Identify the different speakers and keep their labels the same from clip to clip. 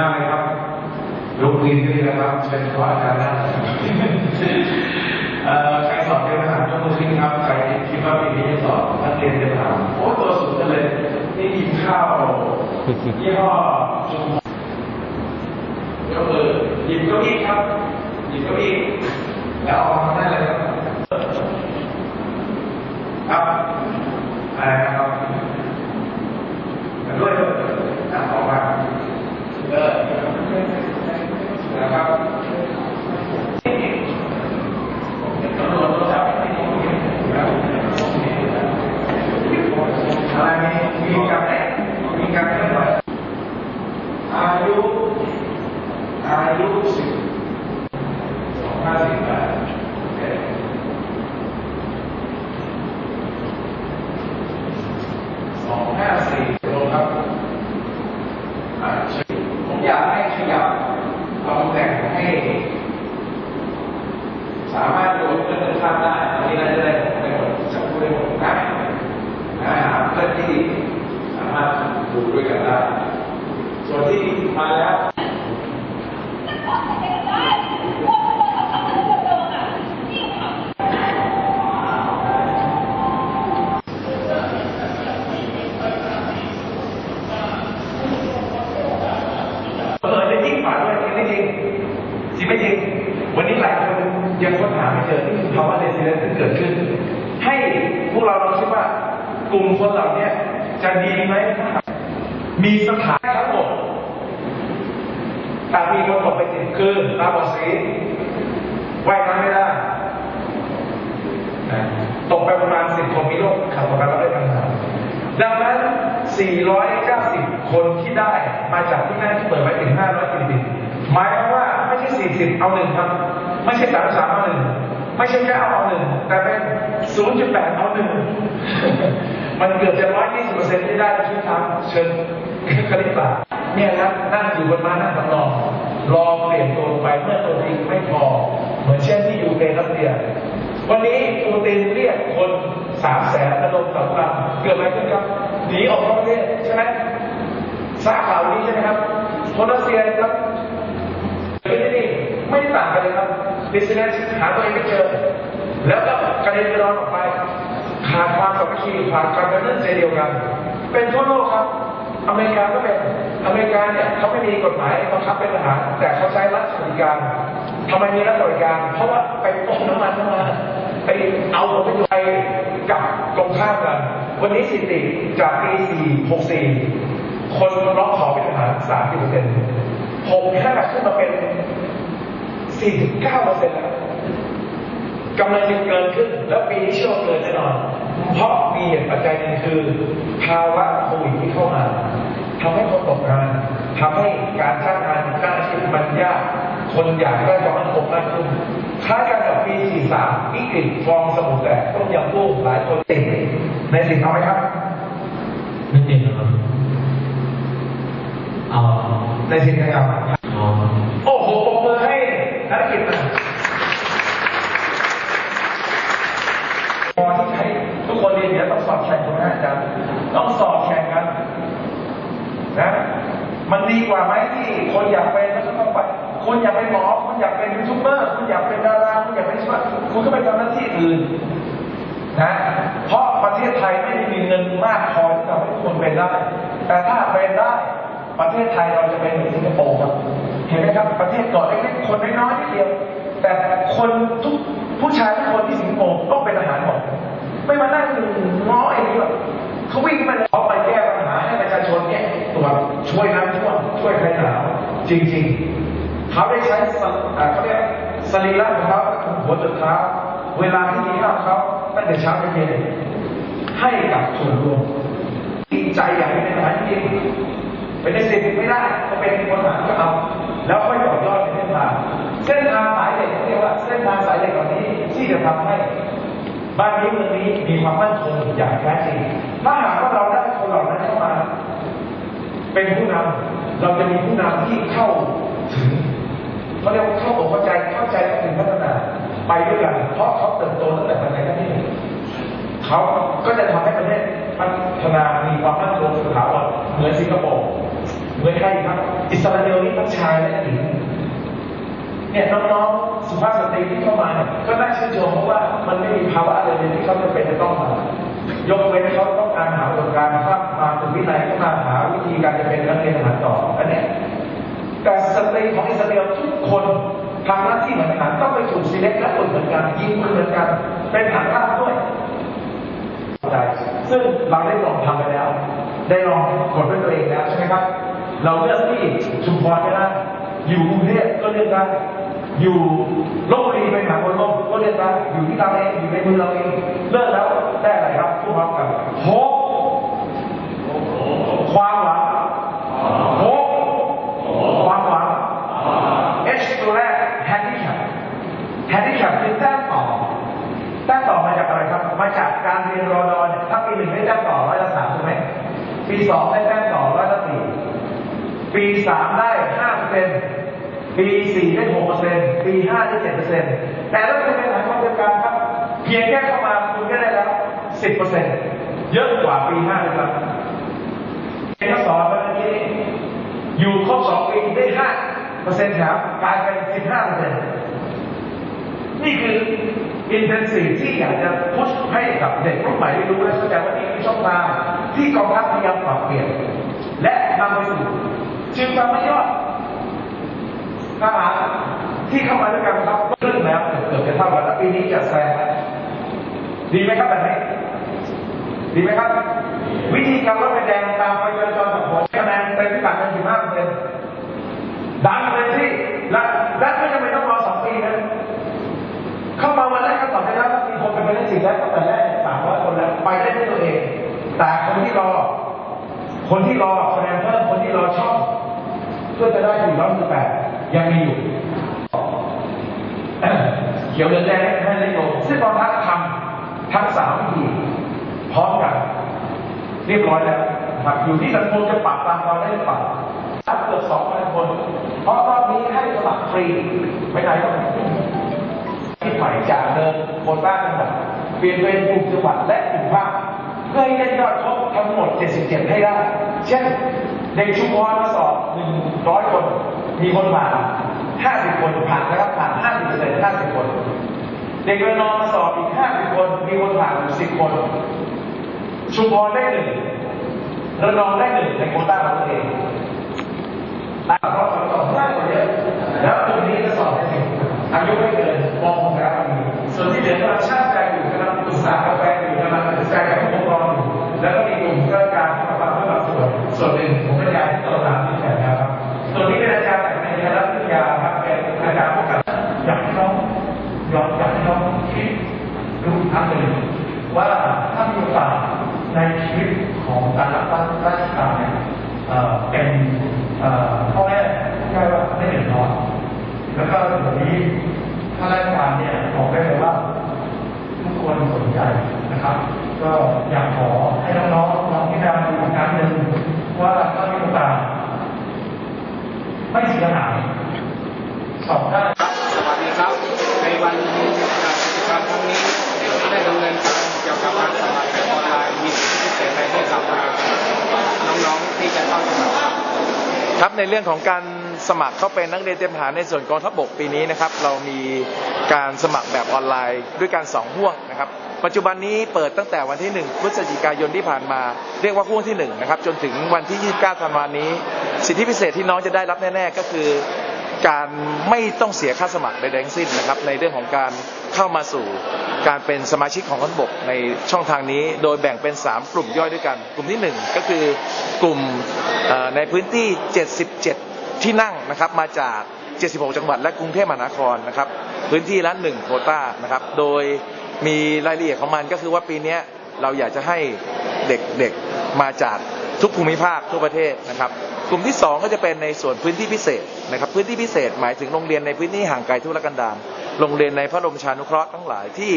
Speaker 1: มากเลยครับลุกดินก็ดีนะครับเชิญขออาจารย์นะใครสอบเตรียมทหารยกมือขึ้นครับใครคิดว่าปีนี้จะสอบนักเรียนเตรียมทหารโอ้ตัวสูงเลยนี่กินข้าวยี่ห้อจุมยกมือหยิบเก้าอี้ครับหยิบเก้าอี้แล้วออกมาได้เลยครับครับอะไรครับด้วยด้วยอะออกมาเออนะครับตำรวจโทรศัพท์ไม่ดีอะไรมีมีการไหนมีการเคลื่อนไหวอายุ อายุสิบสองห้าสิบแปดโอเคสองห้าสี่ลงครับอ่าผมอยากให้ขยับตำแหน่งให้ สามารถโดดเพื่อนข้ามได้ตอนนี้เราจะได้ได้หมดจะพูดได้หมดนะนะหาเพื่อนที่สามารถดูด้วยกันได้ ส่วนที่มาแล้ว เออจะยิ่งกว่าด้วยจริงไม่จริงจริงไม่จริง วันนี้หลายคนยังค้นหาไม่เจอนี่คือภาวะเรสซิเลนที่เกิดขึ้น ให้พวกเราลองคิดว่า กลุ่มคนเหล่านี้จะดีไหมมีสถานทั้งหมดแต่มีคนตกไปติดคือตาบอดสีว่ายน้ำไม่ได้ตกไปประมาณสิบคนมีโรคขาดต่อการรับได้ปัญหาดังนั้น 490 คนที่ได้มาจากที่แม่ที่เปิดไว้ถึง540คนหมายความว่าไม่ใช่ 40 เอาหนึ่งครับ ไม่ใช่ 33 เอาหนึ่ง ไม่ใช่แค่เอาหนึ่งแต่เป็น0.8เอาหนึ่งมันเกือบจะ120%ที่ได้ที่ทางเชิญคณิตศาสตร์เนี่ยครับนั่งอยู่บนม้านั่งสำรองรอเปลี่ยนตัวไปเมื่อตัวจริงไม่พอ เหมือนเช่นที่ยูเครนรัสเซียวันนี้ปูตินเรียกคนสามแสนระดมสำรับเกิดอะไรขึ้นครับหนีออกนอกประเทศใช่ไหมทราบข่าวนี้ใช่ไหมครับคนรัสเซียครับเกิดที่นี่ไม่ต่างกัน เลยครับบิสเนสหาตัวเองไม่เจอ แล้วก็กระเด็นกระดอนออกไปขาดความสามัคคีขาดการเป็นเรื่องเดียวกัน เป็นทั่วโลกครับ อเมริกาก็เป็นอเมริกาเนี่ยเขาไม่มีกฎหมายบังคับเป็นทหารแต่เขาใช้รัฐสวัสดิการทำไมมีรัฐสวัสดิการ เพราะว่าไปต้มน้ำมันเข้ามาไปเอาผลประโยชน์ไปกับตรงข้ามกัน วันนี้สถิติจากปี 464 คนร้องขอเป็นทหาร 30เปอร์เซ็นต์ผมแค่ขึ้นมาเป็น 49เปอร์เซ็นต์แล้วกำลังจะเกินขึ้น แล้วปีนี้เชื่อว่าเกินแน่นอน เพราะมีเหตุปัจจัยหนึ่งคือ ภาวะโควิดที่เข้ามาทำให้คนตกงานทำให้การจ้างงานการอาชีพมันยากคนอยากได้ความมั่นคงมากขึ้นคล้ายกันกับปี 43วิกฤตฟองสมุนแตกต้มยำกุ้งหลายคนติดในสิ่งเอาไหมครับ
Speaker 2: ไม่ติดนะครับเอา
Speaker 1: ในสิ่งขยับ
Speaker 2: เอา
Speaker 1: โอ้โหปรบมือให้นักกิจนะพอที่ให้ทุกคนเรียนเนี่ยต้องสอบแข่งกันนะอาจารย์ต้องสอบแข่งกันนะ มันดีก ว่าไหมที่คนอยากเป็นแล้วก็ต้องไปคุณอยากเป็นหมอคุณอยากเป็นยูทูบเบอร์คุณอยากเป็นดาราคุณอยากเป็นช่วยคุณก็ไปทำหน้าที่อื่นนะเพราะประเทศไทยไม่ได้มีเงินมากพอที่จะให้ทุกคนเป็นได้ แต่ถ้าเป็นได้ประเทศไทยเราจะเป็นเหมือนสิงคโปร์ครับเห็นไหมครับประเทศเกาะเล็กๆคนน้อยๆนิดเดียว แต่คนทุกผู้ชายทุกคนที่สิงคโปร์ต้องเป็นทหารหมดไม่มานั่งง้อไอ้นี่หรอกเขาวิ่งมาเขาไปแก้ ช่วยน้ำท่วมช่วยใครหนาวจริง ๆ เขาได้ใช้เขาเรียกสรีระของเขาหัวจนเท้าเวลาที่กินข้าวเขาตั้งแต่เช้าจนเย็นให้กับส่วนรวมดีใจอยากเป็นทหารจริงเป็นในสิบไม่ได้ก็เป็นพลทหาก็เอาแล้วค่อยต่อยอดในเส้นทางเส้นทางสายเหล็กเขาเรียกว่าเส้นทางสายเหล็กเหล่านี้ที่จะทำให้บ้านนี้เมืองนี้มีความมั่นคงอย่างแท้จริงถ้าหากว่าเราได้คนเหล่านั้นเข้ามา เป็นผู้นำเราจะมีผู้นำที่เข้าถึงเขาเรียกว่าเข้าอกเข้าใจเข้าใจถึงพัฒนาไปด้วยกันเพราะเขาเติบโตตั้งแต่ภาปัจจัยที่เขาก็จะทำให้ประเทศพัฒนามีความมั่นคงสถาบันเหมือนสิงคโปร์เหมือนไทยครับ อิสราเอลนี่ทั้งชายและหญิงเนี่ยน้องๆสุภาพสตรีที่เข้ามาเนี่ยก็น่าชื่นชมเพราะว่ามันไม่มีภาวะอะไรเลยที่เขาจะเป็นจะต้องมายกเว้นเขาต้องการหาประสบการณ์ภาพมาถึงวินัยก็มาหา การจะเป็นนักเรียนทหารต่ออันนี้แต่สตรีของอิสราเอลทุกคนทำหน้าที่เหมือนกันต้องไปถูกซีเล็กและฝึกเหมือนกันยิงเหมือนกัน เป็นฐานราบด้วยซึ่งเราได้ลองทำไปแล้ว ได้ลองกดด้วยตัวเองแล้วใช่ไหมครับ เราเลือกที่ชุมพรก็ได้อยู่กรุงเทพก็เลือกได้อยู่ลบบุรีไปหาคนลบก็เลือกได้อยู่ที่เราเองอยู่ในมือเราเองเลือกแล้วได้อะไรครับพวกเรากับโฮปความหวังโฮปความหวัง H ตัวแรก handicap handicap คือแต้มต่อ แต้มต่อมาจากอะไรครับ มาจากการเรียนรอดอเนี่ยถ้าปีหนึ่งได้แต้มต่อร้อยละสามใช่ไหม ปีสองได้แต้มต่อร้อยละสี่ปีสามได้ห้าเปอร์เซ็นต์ปีสี่ได้หกเปีห้าได้เจ็ดเปอร์เซ็นต์แต่ถ้าคุณเป็นหลักความเดียวกันครับ เพียงแค่เข้ามาคุณก็ได้แล้วสิบเปอร์เซ็นต์เยอะกว่าปีห้าเลยครับเอกสอนเมื่อกี้อยู่ครบสองปีได้ห้าเปอร์เซ็นต์ครับกลายเป็นสิบห้าเปอร์เซ็นต์นี่คือ intensive ที่อยากจะพุชให้กับเด็กรุ่นใหม่ได้รู้และเข้าใจว่านี่คือช่องทางที่กองทัพพยายามปรับเปลี่ยน และนำไปสู่จึงทำให้ยอดทหาร ที่เข้ามาด้วยกันครับครึ่งแล้วเกือบจะเท่ากันแล้วปีนี้จะแซงดีไหมครับแบบนี้ดีไหมครับ วิธีการลดคะแนนตามไปจราจรสังคมคะแนนเต็มที่ปัดเป็นสิบห้าเปอร์เซ็นต์ดังเลยที่และและไม่จำเป็นต้องรอสองปีนะเข้ามาวันแรกก็ตอบได้แล้วมีคนเป็นไปได้สี่แล้วตั้งแต่แรกสามร้อยคนแล้วไปได้ด้วยตัวเอง แต่คนที่รอ คนที่รอคะแนนเพิ่มคนที่รอช่องเพื่อจะได้สี่ร้อยสิบแปดยังมีอยู่ เขียวเหลืองแดงให้เล็กลงซึ่งกองทัพทำทั้งสามวิธีพร้อมกัน เรียบร้อยแล้วครับอยู่ที่สังคมจะปรับตามเราได้หรือเปล่าถ้าเกิดสองพันคน เพราะรอบนี้ให้สมัครฟรีไม่ไหนก็ไม่ที่ใหม่จากเดิมควต้าจังหวัดเปลี่ยนเป็นกลุ่มจังหวัดและกลุ่มภาคเพื่อให้ได้ยอดครบทั้งหมด 77 ให้ได้ เช่นเด็กชุมพรมาสอบ 100 คน มีคนผ่า ห้าสิบคนผ่านนะครับผ่าน50เปอร์เซ็นต์50คน เด็กระนองมาสอบอีกห้าสิบคน มีคนผ่านสิบคน ชุมพรได้หนึ่งระนองได้หนึ่งในโคต้าของตัวเองแต่เราสอบได้กว่าเยอะแล้วตรงนี้จะสอบได้ถึงอายุไม่เกิน ชีวิตของการรับราชการเนี่ยเป็นเอ่อแม่แค่ว่าไม่เดือดร้อนแล้วก็เดี๋ยวนี้ข้าราชการเนี่ยบอกได้เลยว่าทุกคนสนใจนะครับ ก็อยากขอให้น้องๆลองพิจารณาดูอีกครั้งหนึ่งว่าถ้ามีโอกาสไม่เสียหายสอบได้
Speaker 3: สวัสดีครับ ในวันกิจกรรมครั้งนี้ได้ดำเนินการเกี่ยวกับการสมัครแบบออนไลน์มีสิทธิพิเศษอะไรให้กับน้องๆที่จะเข้าสมัครครับ
Speaker 4: ครับในเรื่องของการสมัครเข้าเป็นนักเรียนเตรียมทหารในส่วนกองทัพบกปีนี้นะครับ เรามีการสมัครแบบออนไลน์ด้วยการสองห่วงนะครับ ปัจจุบันนี้เปิดตั้งแต่วันที่ 1 พฤศจิกายนที่ผ่านมา เรียกว่าห่วงที่1นะครับจนถึงวันที่ 29 ธันวาคมนี้ สิทธิพิเศษที่น้องจะได้รับแน่ๆ ก็คือ การไม่ต้องเสียค่าสมัครใดๆทั้งสิ้นนะครับ ในเรื่องของการเข้ามาสู่การเป็นสมาชิกของกองทัพบกในช่องทางนี้ โดยแบ่งเป็น 3 กลุ่มย่อยด้วยกัน กลุ่มที่ 1 ก็คือกลุ่มในพื้นที่ 77 ที่นั่งนะครับมาจาก 76 จังหวัด และกรุงเทพมหานครนะครับ พื้นที่ละ1โควต้านะครับ โดยมีรายละเอียดของมันก็คือว่าปีนี้เราอยากจะให้เด็กๆมาจากทุกภูมิภาคทั่วประเทศนะครับ กลุ่มที่ 2 ก็จะเป็นในส่วนพื้นที่พิเศษนะครับพื้นที่พิเศษหมายถึงโรงเรียนในพื้นที่ห่างไกลทุรกันดารโรงเรียนในพระบรมชานุเคราะห์ทั้งหลายที่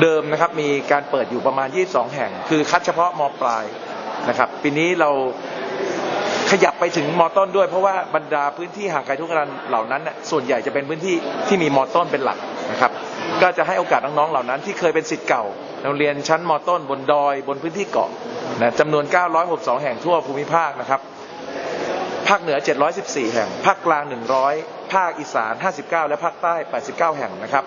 Speaker 4: เดิมนะครับมีการเปิดอยู่ประมาณ 22 แห่ง คือคัดเฉพาะมปลายนะครับปีนี้เราขยับไปถึงมต้นด้วยเพราะว่าบรรดาพื้นที่ห่างไกลทุรกันดารเหล่านั้นส่วนใหญ่จะเป็นพื้นที่ที่มีมต้นเป็นหลักนะครับก็จะให้โอกาสน้องๆเหล่านั้น ที่เคยเป็นสิทธิ์เก่าโรงเรียนชั้นมต้นบนดอยบนพื้นที่เกาะนะจำนวน 962 แห่งทั่วภูมิภาคนะครับ
Speaker 1: ภาคเหนือ 714 แห่ง ภาคกลาง 100 ภาคอีสาน 59 และภาคใต้ 89 แห่งนะครับ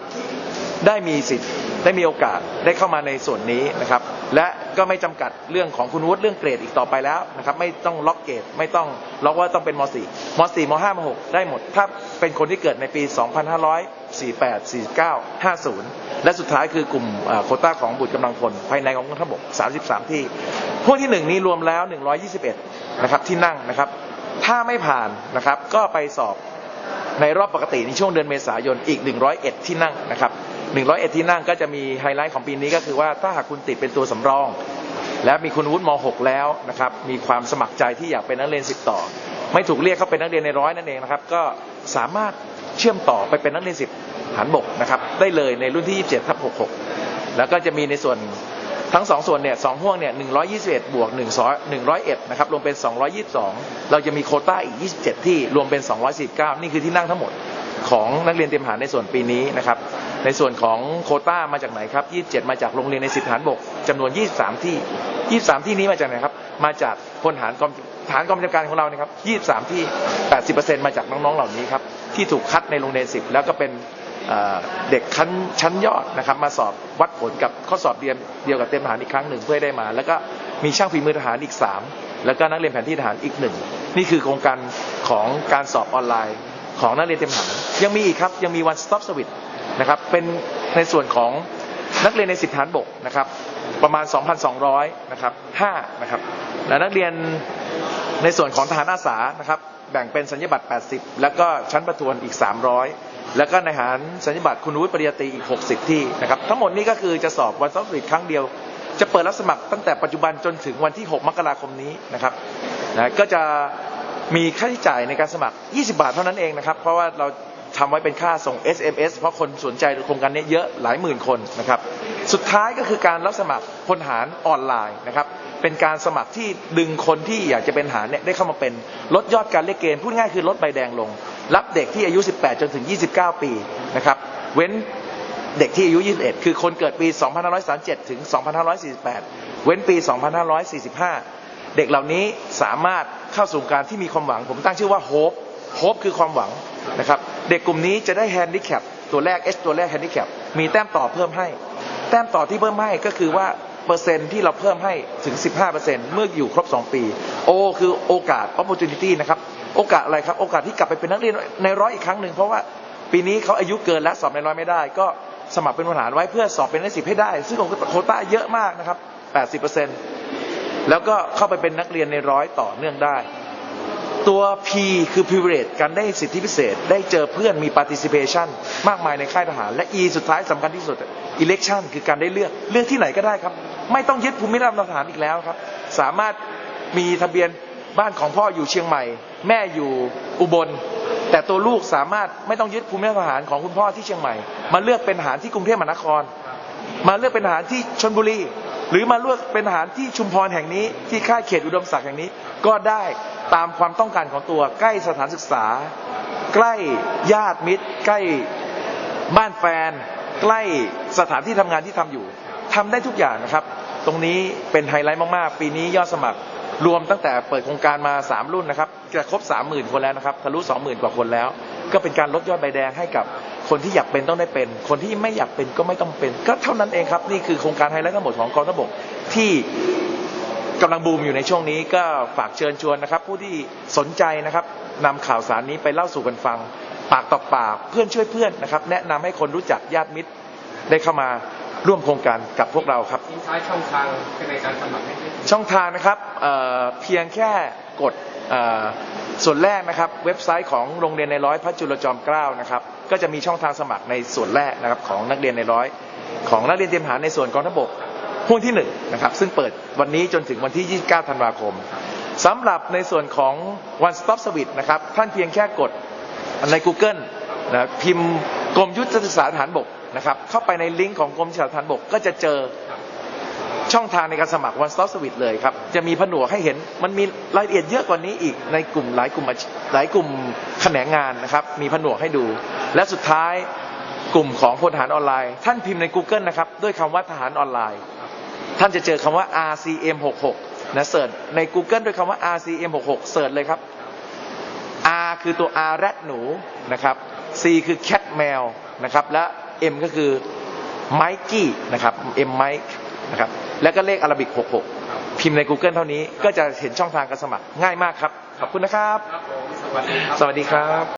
Speaker 1: ได้มีสิทธิ์ได้มีโอกาสได้เข้ามาในส่วนนี้นะครับ และก็ไม่จำกัดเรื่องของคุณวุฒิเรื่องเกรดอีกต่อไปแล้วนะครับไม่ต้องล็อกเกรดไม่ต้องล็อกว่าต้องเป็นม .4 ม .4 ม .5 ม .6 ได้หมด ถ้าเป็นคนที่เกิดในปี 2548 49 50 และสุดท้ายคือกลุ่มโคต้าของบุตรกำลังพลภายในของกองทัพบก 33 ที่ พวกที่ 1 นี้รวมแล้ว 121 นะครับที่นั่งนะครับ ถ้าไม่ผ่านนะครับ ก็ไปสอบในรอบปกติในช่วงเดือนเมษายนอีก 101 ที่นั่งนะครับ 101 ที่นั่งก็จะมีไฮไลท์ของปีนี้ก็คือว่าถ้าหากคุณติดเป็นตัวสำรอง และมีคุณวุฒิม .6 แล้วนะครับ มีความสมัครใจที่อยากเป็นนักเรียน10ต่อ ไม่ถูกเรียกเข้าเป็นนักเรียนในร้อยนั่นเองนะครับ ก็สามารถเชื่อมต่อไปเป็นนักเรียน10ฐานบกนะครับ ได้เลยในรุ่นที่ 27ทับ66 แล้วก็จะมีในส่วน ทั้งสองส่วนเนี่ยสองห่วงเนี่ย121บเอ็ดบวก1 101นะครับรวมเป็น222เราจะมีโคต้าอีก27ที่รวมเป็น249นี่คือที่นั่งทั้งหมดของนักเรียนเตรียมทหารในส่วนปีนี้นะครับ ในส่วนของโคต้ามาจากไหนครับ 27 มาจากโรงเรียนในสิบฐานบกจำนวน 23 ที่ 23 ที่นี้มาจากไหนครับ มาจากพลฐานกองฐานกองบัญชาการของเราเนี่ยครับ 23 ที่ 80%มาจากน้องๆ เหล่านี้ครับ ที่ถูกคัดในโรงเรียน10แล้วก็เป็น เด็กชั้นชั้นยอดนะครับมาสอบวัดผลกับข้อสอบเดียวเดียวกับเตรียมทหารอีกครั้งหนึ่งเพื่อได้มา แล้วก็มีช่างฝีมือทหารอีก 3 แล้วก็นักเรียนแผนที่ทหารอีกหนึ่งนี่คือโครงการของการสอบออนไลน์ของนักเรียนเตรียมทหารยังมีอีกครับยังมี one stop service นะครับเป็นในส่วนของนักเรียนในสิบฐานบกนะครับประมาณ 2,200นะครับ5นะครับและนักเรียนในส่วนของทหารอาสานะครับแบ่งเป็นสัญญบัตร 80 แล้วก็ชั้นประทวนอีก 300 แล้วก็ในหารสัญญาบัตรคุณวุฒิปริญญาตรีอีก 60 ที่นะครับทั้งหมดนี้ก็คือจะสอบวันสอบสครั้งเดียว จะเปิดรับสมัครตั้งแต่ปัจจุบันจนถึงวันที่ 6 มกราคมนี้นะครับนะก็จะมีค่าใช้จ่ายในการสมัคร 20 บาทเท่านั้นเองนะครับเพราะว่าเราทำไว้เป็นค่าส่ง SMS เพราะคนสนใจโครงการนี้เยอะหลายหมื่นคนนะครับ สุดท้ายก็คือการรับสมัครพลหารออนไลน์นะครับ เป็นการสมัครที่ดึงคนที่อยากจะเป็นหารเนี่ยได้เข้ามาเป็นลดยอดการเรียกเกณฑ์พูดง่ายคือลดใบแดงลง รับเด็กที่อายุ 18 จนถึง 29 ปีนะครับเว้นเด็กที่อายุ 21 คือคนเกิดปี 2537 ถึง 2548 เว้นปี 2545 เด็กเหล่านี้สามารถเข้าสู่การที่มีความหวัง ผมตั้งชื่อว่าโฮปโฮปคือความหวังนะครับ เด็กกลุ่มนี้จะได้แฮนดิแคปตัวแรก H ตัวแรกแฮนดิแคปมีแต้มต่อเพิ่มให้ แต้มต่อที่เพิ่มให้ก็คือว่าเปอร์เซ็นที่เราเพิ่มให้ถึง 15%เมื่ออยู่ครบ 2 ปี O คือโอกาส opportunity นะครับ โอกาสอะไรครับ โอกาสที่กลับไปเป็นนักเรียนในร้อยอีกครั้งหนึ่งเพราะว่าปีนี้เขาอายุเกินและสอบในร้อยไม่ได้ ก็สมัครเป็นทหารไว้เพื่อสอบเป็นในสิบให้ได้ ซึ่งโคต้าเยอะมากนะครับ 80%แล้วก็เข้าไปเป็นนักเรียนในร้อยต่อเนื่องได้ ตัว P คือ privilege การได้สิทธิพิเศษ ได้เจอเพื่อนมี participation มากมายในค่ายทหาร และ E สุดท้ายสำคัญที่สุด election คือการได้เลือกเลือกที่ไหนก็ได้ครับ ไม่ต้องยึดภูมิลำเนาทหารอีกแล้วครับ สามารถมีทะเบียนบ้านของพ่ออยู่เชียงใหม่ แม่อยู่อุบล แต่ตัวลูกสามารถไม่ต้องยึดภูมิลำเนาทหารของคุณพ่อที่เชียงใหม่ มาเลือกเป็นทหารที่กรุงเทพมหานคร มาเลือกเป็นทหารที่ชนบุรีหรือมาเลือกเป็นทหารที่ชุมพรแห่งนี้ที่ค่ายเขตอุดมศักดิ์แห่งนี้ ก็ได้ตามความต้องการของตัวใกล้สถานศึกษา ใกล้ญาติมิตร ใกล้บ้านแฟน ใกล้สถานที่ทำงานที่ทำอยู่ทำได้ทุกอย่างนะครับ ตรงนี้เป็นไฮไลท์มากๆ ปีนี้ยอดสมัคร รวมตั้งแต่เปิดโครงการมา 3 รุ่นนะครับจะครบ 30,000 คนแล้วนะครับทะลุ 20,000 กว่าคนแล้ว ก็เป็นการลดยอดใบแดงให้กับคนที่อยากเป็นต้องได้เป็น คนที่ไม่อยากเป็นก็ไม่ต้องเป็น ก็เท่านั้นเองครับ นี่คือโครงการไฮไลท์ทั้งหมดของกองทัพบกที่กำลังบูมอยู่ในช่วงนี้ก็ฝากเชิญชวนนะครับ ผู้ที่สนใจนะครับนำข่าวสารนี้ไปเล่าสู่กันฟัง ปากต่อปากเพื่อนช่วยเพื่อนนะครับ แนะนำให้คนรู้จักญาติมิตรได้เข้ามา ร่วมโครงการกับพวกเราครับ
Speaker 3: ทิ้งท้ายช่องทางในการสมัครให้ด้วย
Speaker 1: ช่องทางนะครับเอ่อเพียงแค่กดเอ่อส่วนแรกนะครับ เว็บไซต์ของโรงเรียนในร้อยพระจุลจอมเกล้านะครับ ก็จะมีช่องทางสมัครในส่วนแรกนะครับของนักเรียนในร้อย ของนักเรียนเตรียมทหารในส่วนกองทัพบกห่วงที่หนึ่งนะครับซึ่งเปิดวันนี้จนถึงวันที่ 29 ธันวาคมสำหรับในส่วนของ one stop service นะครับ ท่านเพียงแค่กดใน Google นะพิมพ์กรมยุทธศึกษาทหารบก นะครับเข้าไปในลิงก์ของกรมยุทธศึกษาทหารบกก็จะเจอช่องทางในการสมัคร One Stop Service เลยครับ จะมีผนวกให้เห็นมันมีรายละเอียดเยอะกว่านี้อีกในกลุ่มหลายกลุ่มอาชีหลายกลุ่มแขนงงานนะครับ มีผนวกให้ดู และสุดท้ายกลุ่มของพลทหารออนไลน์ ท่านพิมพ์ใน Google นะครับ ด้วยคำว่าทหารออนไลน์ ท่านจะเจอคำว่า RCM 66นะเสิร์ชใน Google ด้วยคำว่า RCM 66เสิร์ชเลยครับคือตัว R แรดหนูนะครับ C คือ cat แมวนะครับและ M ก็คือ Mikey นะครับ M Mike นะครับ แล้วก็เลขอาราบิก 66 พิมพ์ใน Google เท่านี้ก็จะเห็นช่องทางการสมัครง่ายมากครับ ขอบคุณนะครับ
Speaker 3: ครับผมสวัสดีครับ
Speaker 1: สวัสดีครับ